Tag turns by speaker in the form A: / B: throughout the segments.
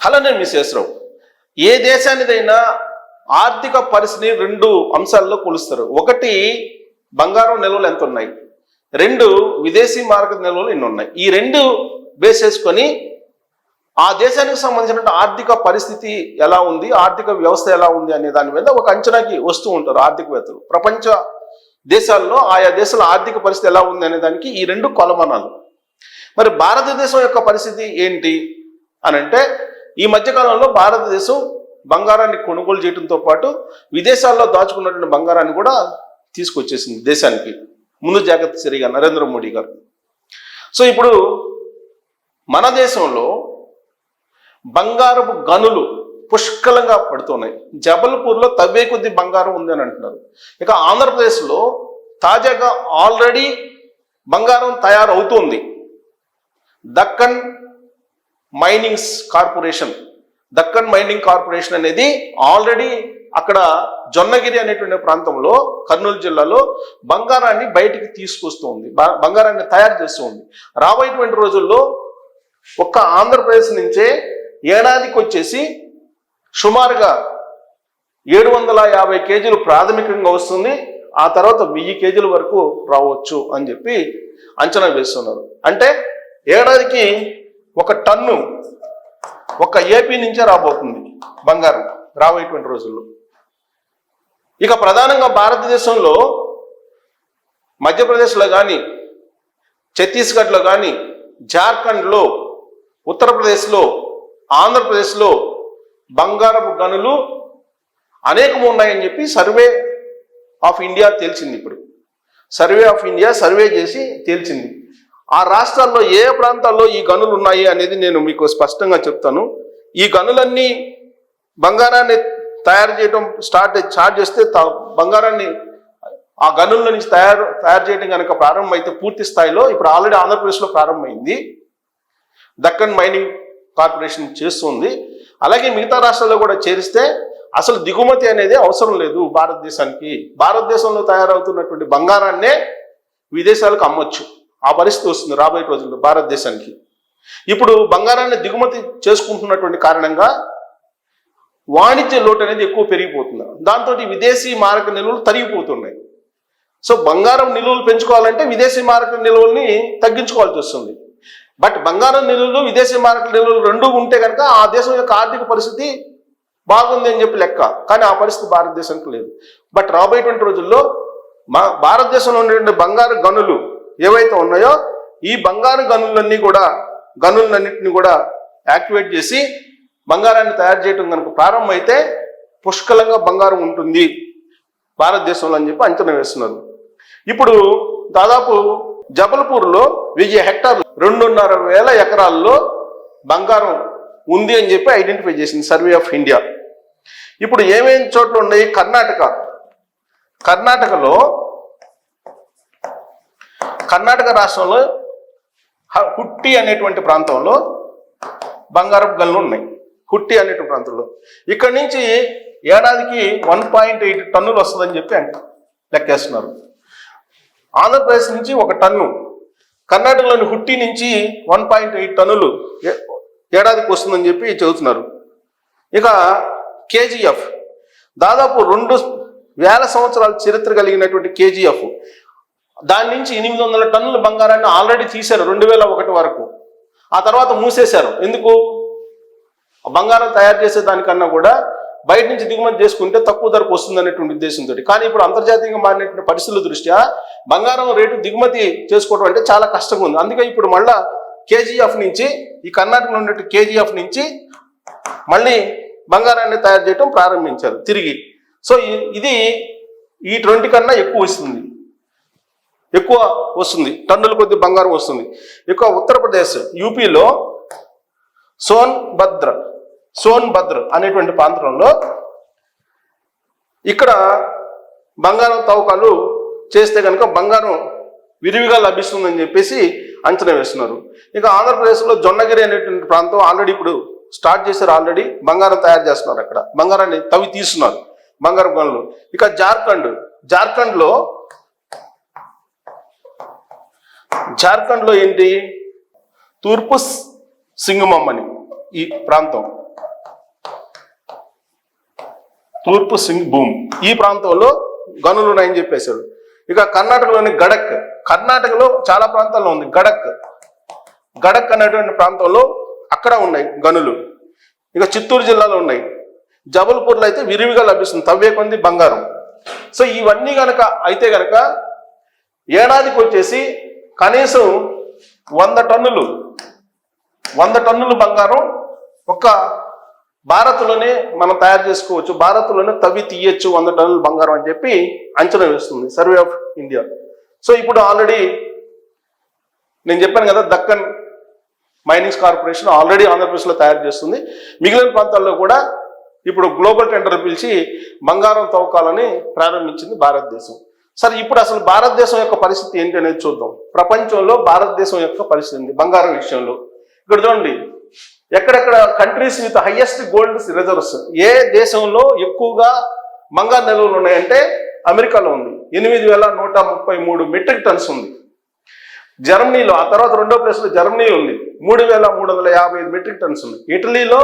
A: Hello నేను మీ శేషరావు. ఏ దేశానిదైనా ఆర్థిక పరిస్థితిని రెండు అంశాల్లో కొలుస్తారు. ఒకటి బంగారం నిల్వలు ఎంత ఉన్నాయి రెండు విదేశీ మార్కెట్ నిల్వలు ఎన్ని ఉన్నాయి ఈ రెండు బేస్ చేసుకొని ఆ దేశానికి సంబంధించిన ఆర్థిక పరిస్థితి ఎలా ఉంది? ఆర్థిక వ్యవస్థ ఎలా ఉంది అనే దాని మీద ఒక అంచనాకి వస్తూ ఉంటారు ఆర్థికవేత్తలు. ప్రపంచ దేశాల్లో ఆయా దేశాల ఆర్థిక పరిస్థితి ఎలా ఉంది అనే దానికి ఈ రెండు కొలమానాలు. మరి భారతదేశం యొక్క పరిస్థితి ఏంటి? అని అంటే ఈ మధ్యకాలంలో భారతదేశం బంగారాన్ని కొనుగోలు చేయడంతో పాటు విదేశాల్లో దాచుకున్నటువంటి బంగారాన్ని కూడా తీసుకొచ్చేసింది దేశానికి. ముందు జాగ్రత్త సరిగా నరేంద్ర మోడీ గారు. సో ఇప్పుడు మన దేశంలో బంగారపు గనులు పుష్కలంగా పడుతున్నాయి. జబల్పూర్లో తవ్వే కొద్ది బంగారం ఉంది అని అంటున్నారు. ఇక ఆంధ్రప్రదేశ్లో తాజాగా ఆల్రెడీ బంగారం తయారవుతుంది. Deccan minings corporation. Deccan mining corporation అనేది ఆల్రెడీ అక్కడ జొన్నగిరి అనేటువంటి ప్రాంతంలో కర్నూలు జిల్లాలో బంగారాన్ని బయటికి తీసుకొస్తుంది. బ- బంగారాన్ని తయారు చేస్తుంది. రాబోయేటువంటి రోజుల్లో ఒక్క ఆంధ్రప్రదేశ్ నుంచే ఏడాదికి వచ్చేసి సుమారుగా ఏడు వందల యాభై కేజీలు ప్రాథమికంగా వస్తుంది. ఆ తర్వాత వెయ్యి కేజీల వరకు రావచ్చు అని చెప్పి అంచనా వేస్తున్నారు. అంటే ఏడాదికి ఒక టన్ను ఒక ఏపీ నుంచే రాబోతుంది బంగారం రాబోయేటువంటి రోజుల్లో. ఇక ప్రధానంగా భారతదేశంలో మధ్యప్రదేశ్లో కానీ ఛత్తీస్గఢ్లో కానీ జార్ఖండ్లో ఉత్తరప్రదేశ్లో ఆంధ్రప్రదేశ్లో బంగారపు గనులు అనేకం ఉన్నాయని చెప్పి సర్వే ఆఫ్ ఇండియా తేల్చింది ఇప్పుడు. సర్వే ఆఫ్ ఇండియా సర్వే చేసి తేల్చింది. ఆ రాష్ట్రాల్లో ఏ ప్రాంతాల్లో ఈ గనులు ఉన్నాయి అనేది నేను మీకు స్పష్టంగా చెప్తాను. ఈ గనులన్నీ బంగారాన్ని తయారు చేయడం స్టార్ట్ స్టార్ట్ చేస్తే త- బంగారాన్ని ఆ గనుల నుంచి తయారు తయారు చేయడం కనుక ప్రారంభమైతే పూర్తి స్థాయిలో ఇప్పుడు ఆల్రెడీ ఆంధ్రప్రదేశ్లో ప్రారంభమైంది. దక్కన్ మైనింగ్ కార్పొరేషన్ చేస్తుంది. అలాగే మిగతా రాష్ట్రాల్లో కూడా చేరిస్తే అసలు దిగుమతి అనేది అవసరం లేదు భారతదేశానికి. భారతదేశంలో తయారవుతున్నటువంటి బంగారాన్నే విదేశాలకు అమ్మొచ్చు. ఆ పరిస్థితి వస్తుంది రాబోయే రోజుల్లో భారతదేశానికి. ఇప్పుడు బంగారాన్ని దిగుమతి చేసుకుంటున్నటువంటి కారణంగా వాణిజ్య లోటు అనేది ఎక్కువ పెరిగిపోతుంది. దాంతో విదేశీ మారక నిల్వలు తరిగిపోతున్నాయి. సో బంగారం నిల్వలు పెంచుకోవాలంటే విదేశీ మారక నిల్వల్ని తగ్గించుకోవాల్సి వస్తుంది. బట్ బంగారం నిల్వలు విదేశీ మారక నిల్వలు రెండు ఉంటే కనుక ఆ దేశం యొక్క ఆర్థిక పరిస్థితి బాగుంది అని చెప్పి లెక్క. కానీ ఆ పరిస్థితి భారతదేశానికి లేదు. బట్ రాబోయేటువంటి రోజుల్లో మా భారతదేశంలో ఉండేటువంటి బంగారు గనులు ఏవైతే ఉన్నాయో ఈ బంగారు గనులన్నీ కూడా గనులన్నింటినీ కూడా యాక్టివేట్ చేసి బంగారాన్ని తయారు చేయడం కనుక ప్రారంభమైతే పుష్కలంగా బంగారం ఉంటుంది. భారతదేశంలో అని చెప్పి అంచనా వేస్తున్నారు. ఇప్పుడు దాదాపు జబల్పూర్లో వెయ్యి హెక్టార్లు రెండున్నర వేల ఎకరాల్లో బంగారం ఉంది అని చెప్పి ఐడెంటిఫై చేసింది సర్వే ఆఫ్ ఇండియా. ఇప్పుడు ఏమేమి చోట్ల ఉన్నాయి? కర్ణాటక. కర్ణాటకలో కర్ణాటక రాష్ట్రంలో హుట్టి అనేటువంటి ప్రాంతంలో బంగారపు గల్లు ఉన్నాయి. హుట్టి అనేటువంటి ప్రాంతంలో. ఇక్కడ నుంచి ఏడాదికి వన్ పాయింట్ ఎయిట్ టన్నులు వస్తుందని చెప్పి అంట లెక్కేస్తున్నారు. ఆంధ్రప్రదేశ్ నుంచి ఒక టన్ను కర్ణాటకలోని హుట్టి నుంచి వన్ పాయింట్ ఎయిట్ టన్నులు ఏ- ఏడాదికి వస్తుందని చెప్పి చెబుతున్నారు. ఇక కేజీఎఫ్ దాదాపు రెండు వేల సంవత్సరాల చరిత్ర కలిగినటువంటి కేజీఎఫ్ దాని నుంచి ఎనిమిది వందల టన్నుల బంగారాన్ని ఆల్రెడీ తీశారు రెండు వేల ఒకటి వరకు. ఆ తర్వాత మూసేశారు. ఎందుకు? బంగారం తయారు చేసే దానికన్నా కూడా బయట నుంచి దిగుమతి చేసుకుంటే తక్కువ ధరకు వస్తుంది అనేటువంటి ఉద్దేశంతో కానీ ఇప్పుడు అంతర్జాతీయంగా మారినటువంటి పరిస్థితుల దృష్ట్యా బంగారం రేటు దిగుమతి చేసుకోవడం అంటే చాలా కష్టంగా ఉంది. అందుకే ఇప్పుడు మళ్ళా కేజీఎఫ్ నుంచి ఈ కర్ణాటకలో ఉన్నట్టు కేజీఎఫ్ నుంచి మళ్ళీ బంగారాన్ని తయారు చేయడం ప్రారంభించారు తిరిగి. సో ఇది ఈ ట్వంటీ కన్నా ఎక్కువ వస్తుంది. ఎక్కువ వస్తుంది టన్నుల కొద్ది బంగారం వస్తుంది. ఎక్కువ ఉత్తరప్రదేశ్ యూపీలో సోన్ భద్ర సోన్ భద్ర అనేటువంటి ప్రాంతంలో ఇక్కడ బంగారం తవ్వకాలు చేస్తే కనుక బంగారం విరివిగా లభిస్తుందని చెప్పేసి అంచనా వేస్తున్నారు. ఇక ఆంధ్రప్రదేశ్లో జొన్నగిరి అనేటువంటి ప్రాంతం ఆల్రెడీ ఇప్పుడు స్టార్ట్ చేశారు ఆల్రెడీ బంగారం తయారు చేస్తున్నారు అక్కడ. బంగారాన్ని తవ్వి తీస్తున్నారు బంగారం గనులు ఇక జార్ఖండ్ జార్ఖండ్లో జార్ఖండ్లో ఏంటి? తూర్పు సింగమం అని ఈ ప్రాంతం. తూర్పు సింగ్ భూమ్. ఈ ప్రాంతంలో గనులు ఉన్నాయని చెప్పేశాడు ఇక కర్ణాటకలోని గడక్. కర్ణాటకలో చాలా ప్రాంతాల్లో ఉంది. గడక్. గడక్ అనేటువంటి ప్రాంతంలో అక్కడ ఉన్నాయి గనులు. ఇక చిత్తూరు జిల్లాలో ఉన్నాయి. జబల్పూర్లో అయితే విరివిగా లభిస్తుంది. తవ్వే కొంది బంగారం. సో ఇవన్నీ కనుక అయితే కనుక ఏడాదికి వచ్చేసి కనీసం వంద టన్నులు వంద టన్నులు బంగారం ఒక భారత్లోనే మనం తయారు చేసుకోవచ్చు భారత్లోనే తవ్వి తీయచ్చు వంద టన్నులు బంగారం అని చెప్పి అంచనా వేస్తుంది సర్వే ఆఫ్ ఇండియా సో ఇప్పుడు ఆల్రెడీ నేను చెప్పాను కదా దక్కన్ మైనింగ్స్ కార్పొరేషన్ ఆల్రెడీ ఆంధ్రప్రదేశ్లో తయారు చేస్తుంది. మిగిలిన ప్రాంతాల్లో కూడా ఇప్పుడు గ్లోబల్ టెండర్ పిలిచి బంగారం తవ్వకాలని ప్రారంభించింది భారతదేశం. సరే ఇప్పుడు అసలు భారతదేశం యొక్క పరిస్థితి ఏంటి అనేది చూద్దాం. ప్రపంచంలో భారతదేశం యొక్క పరిస్థితి ఉంది బంగారం విషయంలో. ఇక్కడ చూడండి ఎక్కడెక్కడ countries with highest gold reserves ఏ దేశంలో ఎక్కువగా బంగారు నిల్వలు ఉన్నాయంటే అమెరికాలో ఉంది. ఎనిమిది వేల నూట ముప్పై మూడు మెట్రిక్ టన్స్ ఉంది. జర్మనీలో ఆ తర్వాత రెండో ప్లేస్లో జర్మనీ ఉంది. మూడు వేల మూడు వందల యాభై ఐదు మెట్రిక్ టన్స్ ఉంది. ఇటలీలో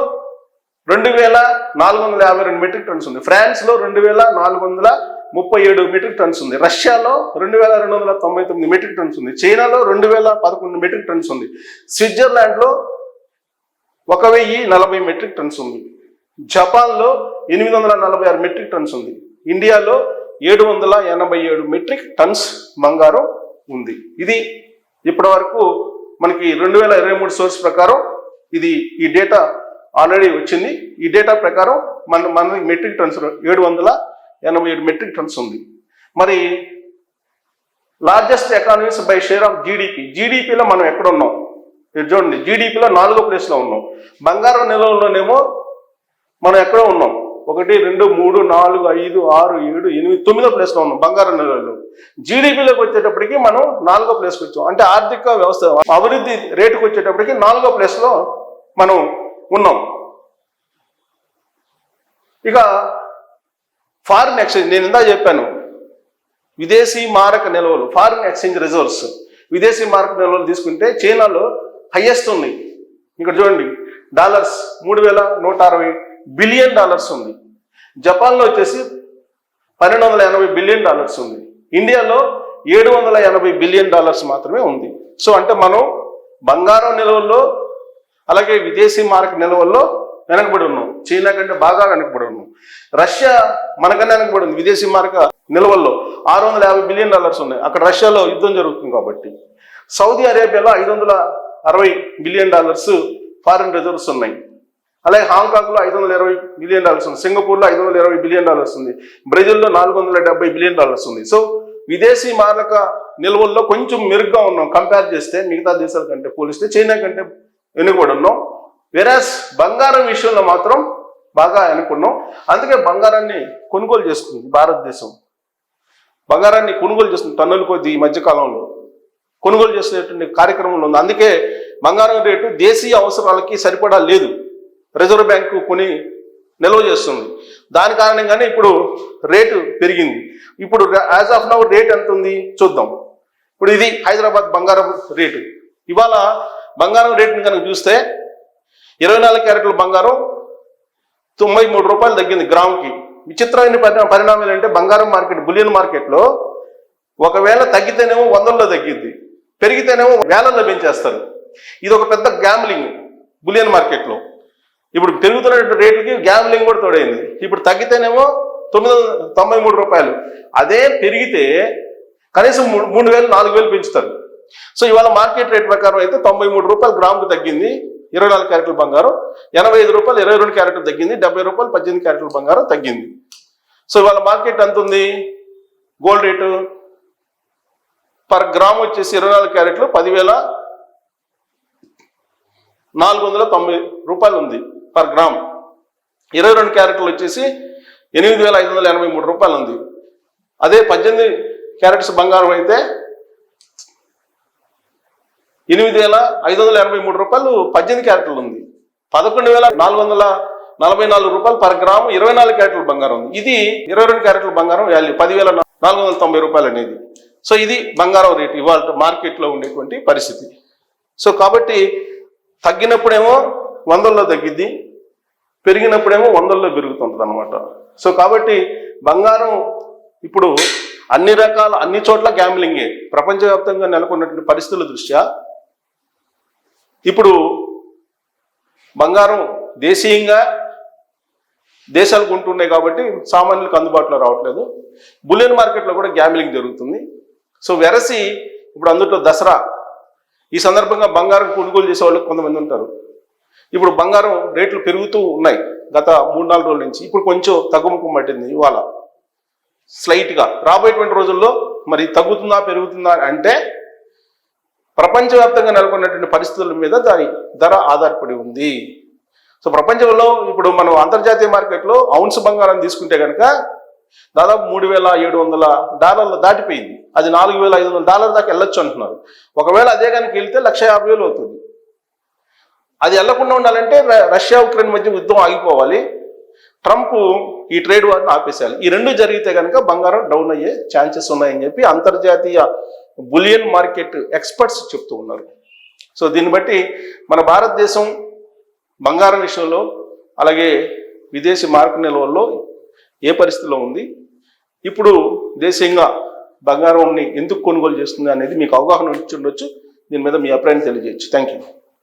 A: రెండు వేల నాలుగు వందల యాభై రెండు మెట్రిక్ టన్స్ ఉంది. ఫ్రాన్స్లో రెండు వేల నాలుగు వందల ముప్పై ఏడు మెట్రిక్ టన్స్ ఉంది. రష్యాలో రెండు వేల రెండు వందల తొంభై తొమ్మిది మెట్రిక్ టన్స్ ఉంది. చైనాలో రెండు వేల పదకొండు మెట్రిక్ టన్స్ ఉంది. స్విట్జర్లాండ్లో ఒక వెయ్యి నలభై మెట్రిక్ టన్స్ ఉంది. జపాన్లో ఎనిమిది వందల నలభై ఆరు మెట్రిక్ టన్స్ ఉంది. ఇండియాలో ఏడు వందల ఎనభై ఏడు మెట్రిక్ టన్స్ బంగారం ఉంది. ఇది ఇప్పటి వరకు మనకి రెండు వేల ఇరవై మూడు సోర్స్ ప్రకారం ఇది ఈ డేటా ఆల్రెడీ వచ్చింది. ఈ డేటా ప్రకారం మన మన మెట్రిక్ టన్స్ ఏడు వందల ఎనభై ఏడు మెట్రిక్ టన్స్ ఉంది. మరి largest economies by share of GDP జీడిపిలో మనం ఎక్కడ ఉన్నాం? మీరు చూడండి. జీడిపిలో నాలుగో ప్లేస్లో ఉన్నాం. బంగారం నిల్వలోనేమో మనం ఎక్కడో ఉన్నాం? ఒకటి రెండు మూడు నాలుగు ఐదు ఆరు ఏడు ఎనిమిది తొమ్మిదో ప్లేస్లో ఉన్నాం బంగారం నిల్వలు జీడిపిలోకి వచ్చేటప్పటికి మనం నాలుగో ప్లేస్కి వచ్చాం. అంటే ఆర్థిక వ్యవస్థ అభివృద్ధి రేటుకు వచ్చేటప్పటికి నాలుగో ప్లేస్లో మనం ఉన్నాం. ఇక ఫారిన్ ఎక్స్చేంజ్ నేను ఇందా చెప్పాను విదేశీ మారక నిల్వలు ఫారిన్ ఎక్స్చేంజ్ రిజర్వ్స్ విదేశీ మారక నిల్వలు తీసుకుంటే చైనాలో హైయెస్ట్ ఉన్నాయి. ఇక్కడ చూడండి డాలర్స్ మూడు వేల నూట అరవై బిలియన్ డాలర్స్ ఉంది. జపాన్లో వచ్చేసి పన్నెండు వందల ఎనభై బిలియన్ డాలర్స్ ఉంది. ఇండియాలో ఏడు వందల ఎనభై బిలియన్ డాలర్స్ మాత్రమే ఉంది. సో అంటే మనం బంగారం నిల్వల్లో అలాగే విదేశీ మారక నిల్వల్లో వెనకబడి ఉన్నాం. చైనా కంటే బాగా వెనకబడి ఉన్నాం. రష్యా మనకన్నా వెనకబడి ఉంది. విదేశీ మారక నిల్వల్లో ఆరు వందల యాభై బిలియన్ డాలర్స్ ఉన్నాయి. అక్కడ రష్యాలో యుద్ధం జరుగుతుంది కాబట్టి. సౌదీ అరేబియాలో ఐదు వందల అరవై బిలియన్ డాలర్స్ ఫారిన్ రిజర్వ్స్ ఉన్నాయి. అలాగే హాంకాంగ్లో ఐదు వందల ఇరవై బిలియన్ డాలర్స్ ఉంది. సింగపూర్లో ఐదు వందల ఇరవై బిలియన్ డాలర్స్ ఉంది. బ్రెజిల్లో నాలుగు వందల డెబ్బై బిలియన్ డాలర్స్ ఉంది. సో విదేశీ మారక నిల్వల్లో కొంచెం మెరుగ్గా ఉన్నాం. కంపేర్ చేస్తే మిగతా దేశాల కంటే పోలిస్తే చైనా కంటే వెనుకబడి ఉన్నాం వెరాస్ బంగారం విషయంలో మాత్రం బాగా ఎన్నుకున్నాం. అందుకే బంగారాన్ని కొనుగోలు చేస్తుంది భారతదేశం. బంగారాన్ని కొనుగోలు చేస్తుంది టన్నుల కొద్ది ఈ మధ్యకాలంలో కొనుగోలు చేసేటువంటి కార్యక్రమంలో ఉంది. అందుకే బంగారం రేటు దేశీయ అవసరాలకి సరిపడా లేదు. రిజర్వ్ బ్యాంకు కొని నిల్వ చేస్తుంది. దాని కారణంగానే ఇప్పుడు రేటు పెరిగింది. ఇప్పుడు యాజ్ ఆఫ్ నౌ రేట్ ఎంత ఉంది చూద్దాం. ఇప్పుడు ఇది హైదరాబాద్ బంగారం రేటు. ఇవాళ బంగారం రేటుని కనుక చూస్తే ఇరవై నాలుగు క్యారెట్ల బంగారం తొంభై మూడు రూపాయలు తగ్గింది గ్రాముకి. విచిత్రమైన పరిణా పరిణామాలు అంటే బంగారం మార్కెట్ బులియన్ మార్కెట్లో ఒకవేళ తగ్గితేనేమో వందల్లో తగ్గిద్ది పెరిగితేనేమో వేలల్లో పెంచేస్తారు. ఇది ఒక పెద్ద గ్యాంబ్లింగ్ బులియన్ మార్కెట్లో. ఇప్పుడు పెరుగుతున్న రేట్లకి గ్యామ్లింగ్ కూడా తోడైంది. ఇప్పుడు తగ్గితేనేమో తొమ్మిది వందల తొంభై మూడు రూపాయలు. అదే పెరిగితే కనీసం మూడు మూడు వేలు నాలుగు వేలు పెంచుతారు. సో ఇవాళ మార్కెట్ రేట్ ప్రకారం అయితే తొంభై మూడు రూపాయలు గ్రాముకు తగ్గింది ఇరవై నాలుగు క్యారెట్ల బంగారం ఎనభై ఐదు రూపాయలు ఇరవై రెండు క్యారెట్లు తగ్గింది డెబ్బై రూపాయలు పద్దెనిమిది క్యారెట్ల బంగారం తగ్గింది. సో ఇవాళ మార్కెట్ ఎంత ఉంది? గోల్డ్ రేటు పర్ గ్రామ్ వచ్చేసి ఇరవై నాలుగు క్యారెట్లు పదివేల నాలుగు వందల తొంభై రూపాయలు ఉంది పర్ గ్రామ్. ఇరవై రెండు క్యారెట్లు వచ్చేసి ఎనిమిది వేల ఐదు వందల ఎనభై మూడు రూపాయలు ఉంది. అదే పద్దెనిమిది క్యారెట్స్ బంగారం అయితే ఎనిమిది వేల ఐదు వందల ఎనభై మూడు రూపాయలు పద్దెనిమిది క్యారెట్లు ఉంది. పదకొండు వేల నాలుగు వందల నలభై నాలుగు రూపాయలు పర్ గ్రాము ఇరవై నాలుగు క్యారెట్ల బంగారం ఉంది. ఇది ఇరవై రెండు క్యారెట్ల బంగారం వాల్యూ పదివేల నాలుగు వందల తొంభై రూపాయలు అనేది. సో ఇది బంగారం రేటు ఇవాళ మార్కెట్లో ఉండేటువంటి పరిస్థితి. సో కాబట్టి తగ్గినప్పుడేమో వందల్లో తగ్గిద్ది పెరిగినప్పుడేమో వందల్లో పెరుగుతుంటుంది అనమాట సో కాబట్టి బంగారం ఇప్పుడు అన్ని రకాల అన్ని చోట్ల గ్యాంబ్లింగే ప్రపంచవ్యాప్తంగా నెలకొన్నటువంటి పరిస్థితుల దృష్ట్యా ఇప్పుడు బంగారం దేశీయంగా దేశాలు కొంటున్నాయి కాబట్టి సామాన్యులకు అందుబాటులో రావట్లేదు. బులియన్ మార్కెట్లో కూడా గ్యాంబ్లింగ్ జరుగుతుంది. సో వెరసి ఇప్పుడు అందులో దసరా ఈ సందర్భంగా బంగారం కొనుగోలు చేసే వాళ్ళు కొంతమంది ఉంటారు. ఇప్పుడు బంగారం రేట్లు పెరుగుతూ ఉన్నాయి గత మూడు నాలుగు రోజుల నుంచి. ఇప్పుడు కొంచెం తగ్గుముఖం పట్టింది ఇవాళ. స్లైట్గా రాబోయేటువంటి రోజుల్లో మరి తగ్గుతుందా పెరుగుతుందా అంటే ప్రపంచవ్యాప్తంగా నెలకొన్నటువంటి పరిస్థితుల మీద దాని ధర ఆధారపడి ఉంది. సో ప్రపంచంలో ఇప్పుడు మనం అంతర్జాతీయ మార్కెట్లో ఔన్స్ బంగారం తీసుకుంటే కనుక దాదాపు మూడు వేల ఏడు వందల డాలర్లు దాటిపోయింది. అది నాలుగు వేల ఐదు వందల డాలర్ దాకా వెళ్ళొచ్చు అంటున్నారు. ఒకవేళ అదే కనుక వెళ్తే లక్ష యాభై వేలు అవుతుంది. అది వెళ్ళకుండా ఉండాలంటే రష్యా ఉక్రెయిన్ మధ్య యుద్ధం ఆగిపోవాలి. ట్రంప్ ఈ ట్రేడ్ వార్ని ఆపేసేయాలి ఈ రెండు జరిగితే కనుక బంగారం డౌన్ అయ్యే ఛాన్సెస్ ఉన్నాయని చెప్పి అంతర్జాతీయ బులియన్ మార్కెట్ ఎక్స్పర్ట్స్ చెప్తూ ఉన్నారు. సో దీన్ని బట్టి మన భారతదేశం బంగారం విషయంలో అలాగే విదేశీ మార్పు నిల్వల్లో ఏ పరిస్థితిలో ఉంది? ఇప్పుడు దేశీయంగా బంగారంని ఎందుకు కొనుగోలు చేస్తుంది అనేది మీకు అవగాహన ఉండొచ్చు. దీని మీద మీ అభిప్రాయం తెలియజేయచ్చు. Thank you